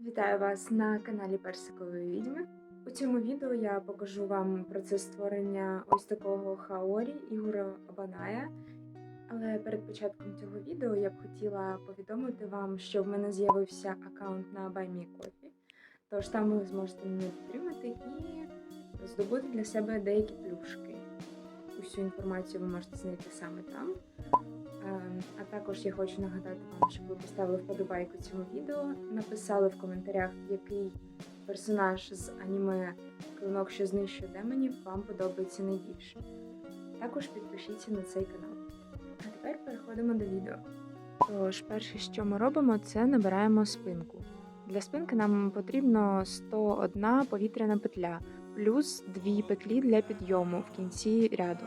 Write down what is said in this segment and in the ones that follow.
Вітаю вас на каналі Персикової відьми. У цьому відео я покажу вам процес створення ось такого хаорі Ігора Абаная. Але перед початком цього відео я б хотіла повідомити вам, що в мене з'явився аккаунт на BuyMeCoffee, тож там ви зможете мене підтримати і здобути для себе деякі плюшки. Усю інформацію ви можете знайти саме там. Ем, А також я хочу нагадати вам, щоб ви поставили вподобайку цьому відео, написали в коментарях, який персонаж з аніме Клинок, що знищує демонів, вам подобається найбільше. Також підпишіться на цей канал. А тепер переходимо до відео. Тож, перше, що ми робимо, це набираємо спинку. Для спинки нам потрібно 101 повітряна петля, плюс 2 петлі для підйому в кінці ряду.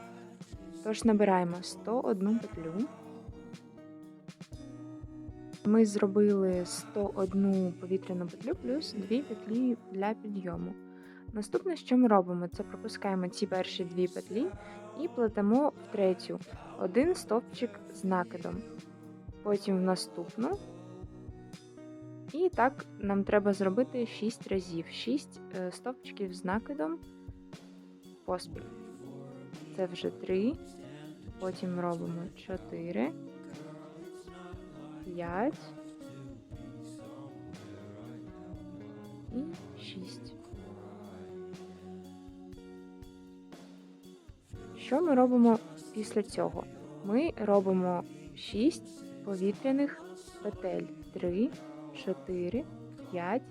Тож набираємо 101 петлю. Ми зробили 101 повітряну петлю плюс 2 петлі для підйому. Наступне, що ми робимо, це пропускаємо ці перші дві петлі і плетемо в третю один стовпчик з накидом. Потім в наступну. І так нам треба зробити 6 разів. 6 стовпчиків з накидом поспіль. Це вже 3. Потім робимо 4, 5 і 6. Що ми робимо після цього? Ми робимо 6 повітряних петель. 3, 4, 5,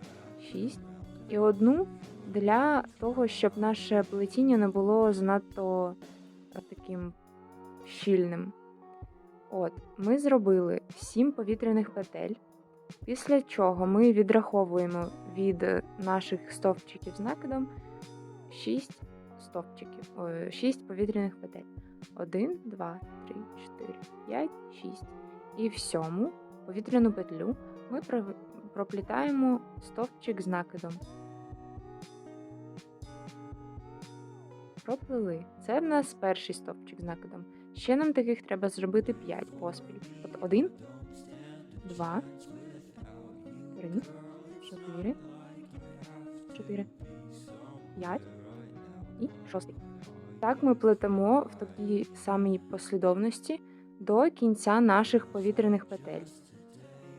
6 і одну для того, щоб наше плетіння не було занадто таким щільним. От, ми зробили 7 повітряних петель, після чого ми відраховуємо від наших стовпчиків з накидом 6 стовпчиків, 6 повітряних петель. 1, 2, 3, 4, 5, 6. І в сьому повітряну петлю ми проплітаємо стовпчик з накидом. Проплили. Це в нас перший стовпчик з накидом. Ще нам таких треба зробити 5 поспіль. От 1, 2, 3, 4, 4, 5 і 6. Так ми плетемо в такій самій послідовності до кінця наших повітряних петель.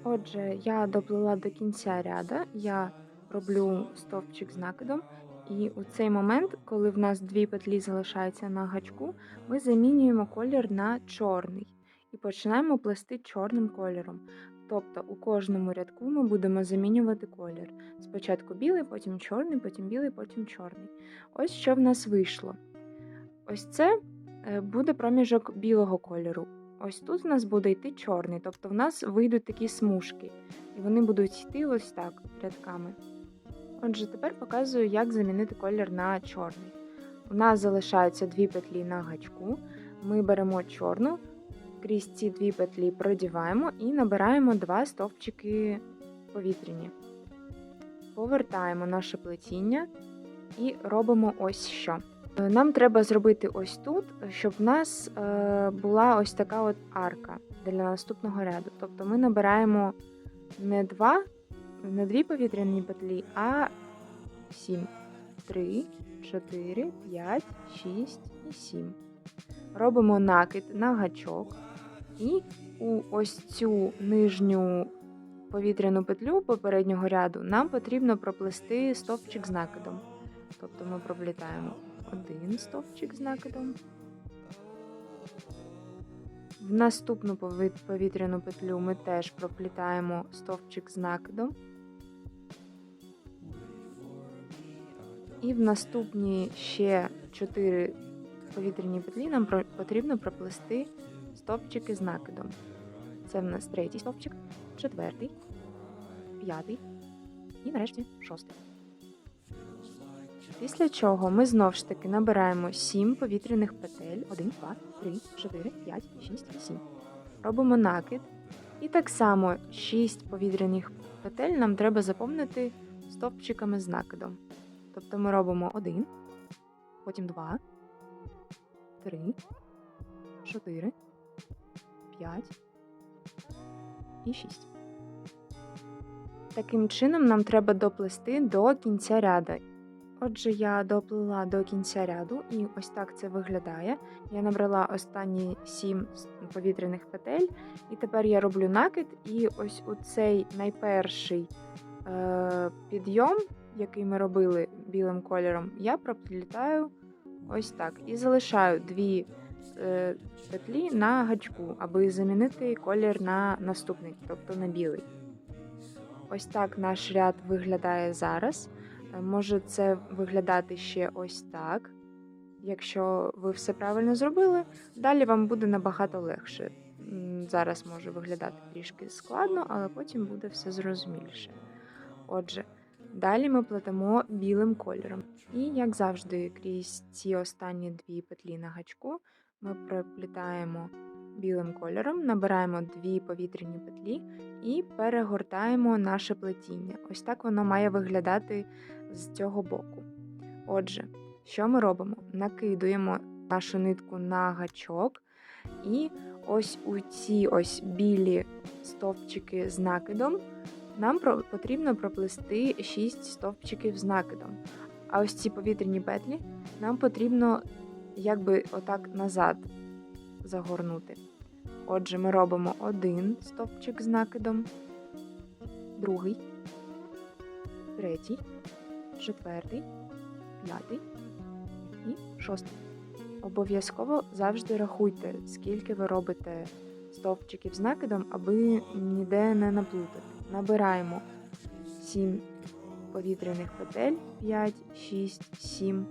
Отже, я доплила до кінця ряда, я роблю стовпчик з накидом. І у цей момент, коли в нас дві петлі залишаються на гачку, ми замінюємо колір на чорний і починаємо плести чорним кольором. Тобто у кожному рядку ми будемо замінювати колір. Спочатку білий, потім чорний, потім білий, потім чорний. Ось що в нас вийшло. Ось це буде проміжок білого кольору. Ось тут в нас буде йти чорний, тобто в нас вийдуть такі смужки, і вони будуть йти ось так рядками. Отже, тепер показую, як замінити колір на чорний. У нас залишаються дві петлі на гачку. Ми беремо чорну, крізь ці дві петлі продіваємо і набираємо два стовпчики повітряні. Повертаємо наше плетіння і робимо ось що. Нам треба зробити ось тут, щоб в нас була ось така от арка для наступного ряду. Тобто ми набираємо не два не дві повітряні петлі, а сім. Три, чотири, п'ять, шість і сім. Робимо накид на гачок. І у ось цю нижню повітряну петлю попереднього ряду нам потрібно проплести стовпчик з накидом. Тобто ми проплітаємо один стовпчик з накидом. В наступну повітряну петлю ми теж проплітаємо стовпчик з накидом. І в наступні ще 4 повітряні петлі нам потрібно проплести стовпчики з накидом. Це в нас третій стовпчик, четвертий, п'ятий і нарешті шостий. Після чого ми знову ж таки набираємо 7 повітряних петель. 1, 2, 3, 4, 5, 6 7. Робимо накид. І так само 6 повітряних петель нам треба заповнити стовпчиками з накидом. Тобто ми робимо 1, потім 2, 3, 4, 5 і 6. Таким чином нам треба доплести до кінця ряду. Отже, я доплила до кінця ряду, і ось так це виглядає. Я набрала останні 7 повітряних петель, і тепер я роблю накид, і ось у цей найперший е, підйом, який ми робили білим кольором, я проплітаю ось так. І залишаю дві е, петлі на гачку, аби замінити колір на наступний, тобто на білий. Ось так наш ряд виглядає зараз. Е, Може це виглядати ще ось так. Якщо ви все правильно зробили, далі вам буде набагато легше. Зараз може виглядати трішки складно, але потім буде все зрозуміліше. Отже, далі ми плетемо білим кольором. І, як завжди, крізь ці останні дві петлі на гачку ми проплітаємо білим кольором, набираємо дві повітряні петлі і перегортаємо наше плетіння. Ось так воно має виглядати з цього боку. Отже, що ми робимо? Накидуємо нашу нитку на гачок, і ось у ці ось білі стовпчики з накидом нам потрібно проплести 6 стовпчиків з накидом. А ось ці повітряні петлі нам потрібно якби отак назад загорнути. Отже, ми робимо один стовпчик з накидом, другий, третій, четвертий, п'ятий і шостий. Обов'язково завжди рахуйте, скільки ви робите стовпчиків з накидом, аби ніде не наплутати. Набираємо 7 повітряних петель, 5, 6, 7.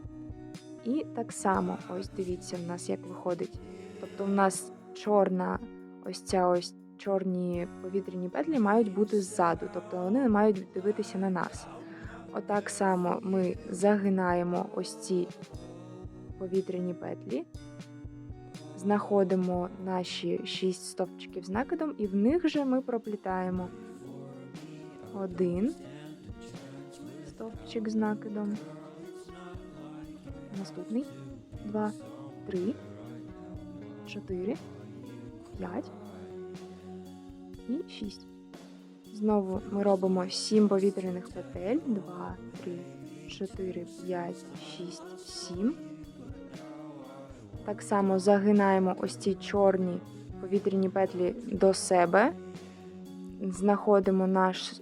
І так само, ось дивіться, в нас як виходить. Тобто в нас чорна, ось ця ось чорні повітряні петлі мають бути ззаду, тобто вони мають дивитися на нас. Отак само ми загинаємо ось ці повітряні петлі, знаходимо наші 6 стовпчиків з накидом, і в них же ми проплітаємо один стовпчик з накидом, наступний, два, три, чотири, п'ять і шість. Знову ми робимо 7 повітряних петель. 2, 3, 4, 5, 6, 7. Так само загинаємо ось ці чорні повітряні петлі до себе. Знаходимо наш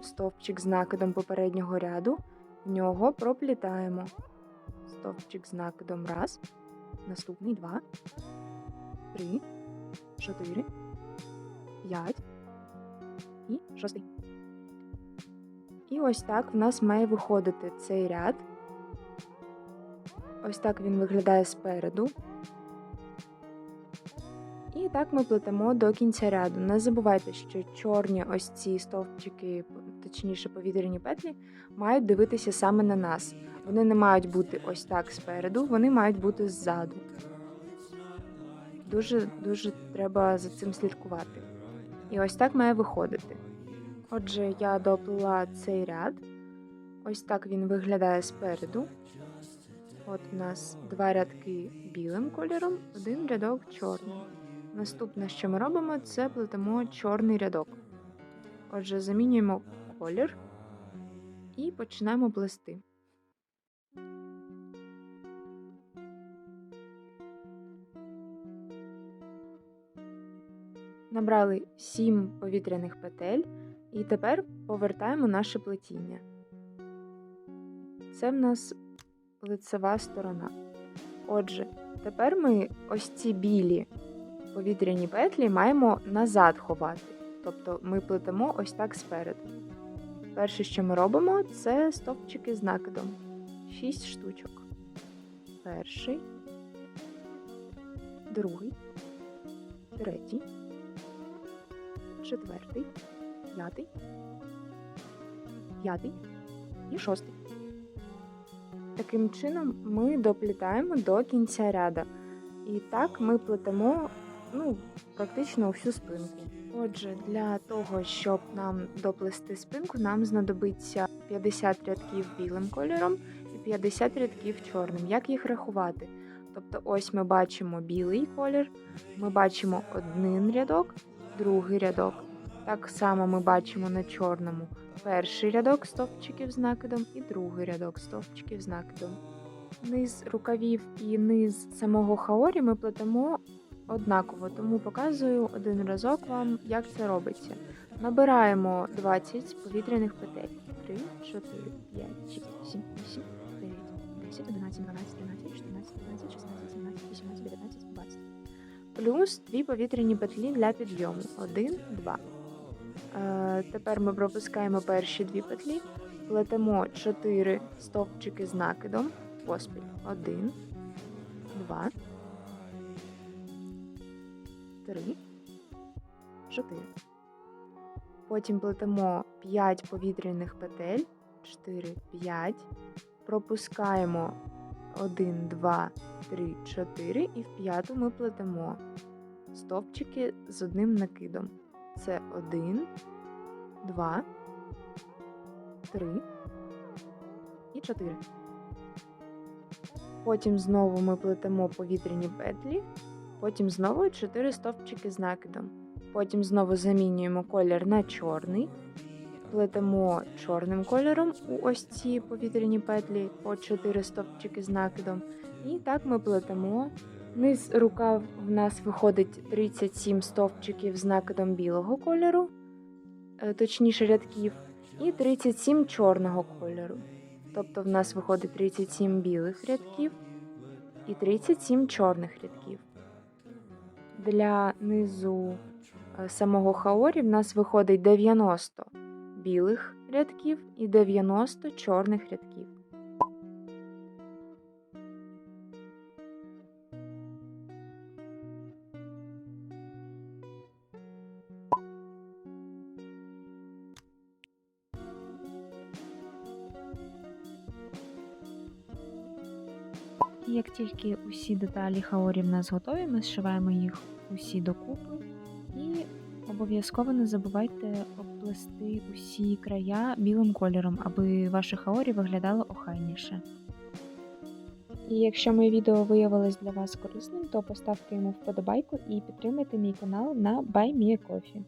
стовпчик з накидом попереднього ряду. В нього проплітаємо. Стовпчик з накидом раз. Наступний два, три, чотири, п'ять і шостий. І ось так в нас має виходити цей ряд. Ось так він виглядає спереду. І так ми плетемо до кінця ряду. Не забувайте, що чорні ось ці стовпчики, точніше повітряні петлі, мають дивитися саме на нас. Вони не мають бути ось так спереду, вони мають бути ззаду. Дуже дуже треба за цим слідкувати. І ось так має виходити. Отже, я доплила цей ряд. Ось так він виглядає спереду. От у нас два рядки білим кольором, один рядок чорним. Наступне, що ми робимо, це плетемо чорний рядок. Отже, замінюємо колір і починаємо плести. Набрали 7 повітряних петель і тепер повертаємо наше плетіння. Це в нас лицева сторона. Отже, тепер ми ось ці білі повітряні петлі маємо назад ховати. Тобто ми плетемо ось так спереду. Перше, що ми робимо, це стовпчики з накидом. 6 штучок. Перший, другий, третій, четвертий, п'ятий, п'ятий і шостий. Таким чином ми доплітаємо до кінця ряда. І так ми плетемо ну, практично всю спинку. Отже, для того, щоб нам доплести спинку, нам знадобиться 50 рядків білим кольором і 50 рядків чорним. Як їх рахувати? Тобто, ось ми бачимо білий колір, ми бачимо один рядок, другий рядок, Так само ми бачимо на чорному перший рядок стовпчиків з накидом і другий рядок стовпчиків з накидом. Низ рукавів і низ самого хаорі ми плетемо однаково, тому показую один разок вам, як це робиться. Набираємо 20 повітряних петель. 3, 4, 5, 6, 7, 8, 9, 10, 11, 12, 13, 14, 15, 16, 17, 18, 19, 20. Плюс дві повітряні петлі для підйому. 1, 2. Е, тепер ми пропускаємо перші дві петлі, плетемо 4 стовпчики з накидом поспіль. 1, 2, 3, 4. Потім плетемо 5 повітряних петель. 4, 5. Пропускаємо 1, 2, 3, 4. І в п'яту ми плетемо стовпчики з одним накидом. Це 1, 2, 3 і 4. Потім знову ми плетемо повітряні петлі. Потім знову 4 стовпчики з накидом. Потім знову замінюємо колір на чорний, плетемо чорним кольором у ось ці повітряні петлі по 4 стовпчики з накидом. І так ми плетемо. Низ рукав в нас виходить 37 стовпчиків з накидом білого кольору, е, точніше рядків, і 37 чорного кольору. Тобто в нас виходить 37 білих рядків і 37 чорних рядків. Для низу е, самого хаорі в нас виходить 90 білих рядків і 90 чорних рядків. Як тільки усі деталі хаорі в нас готові, ми зшиваємо їх усі докупи. І обов'язково не забувайте обплести усі края білим кольором, аби ваше хаорі виглядало охайніше. І якщо моє відео виявилось для вас корисним, то поставте йому вподобайку і підтримайте мій канал на BuyMeACoffee.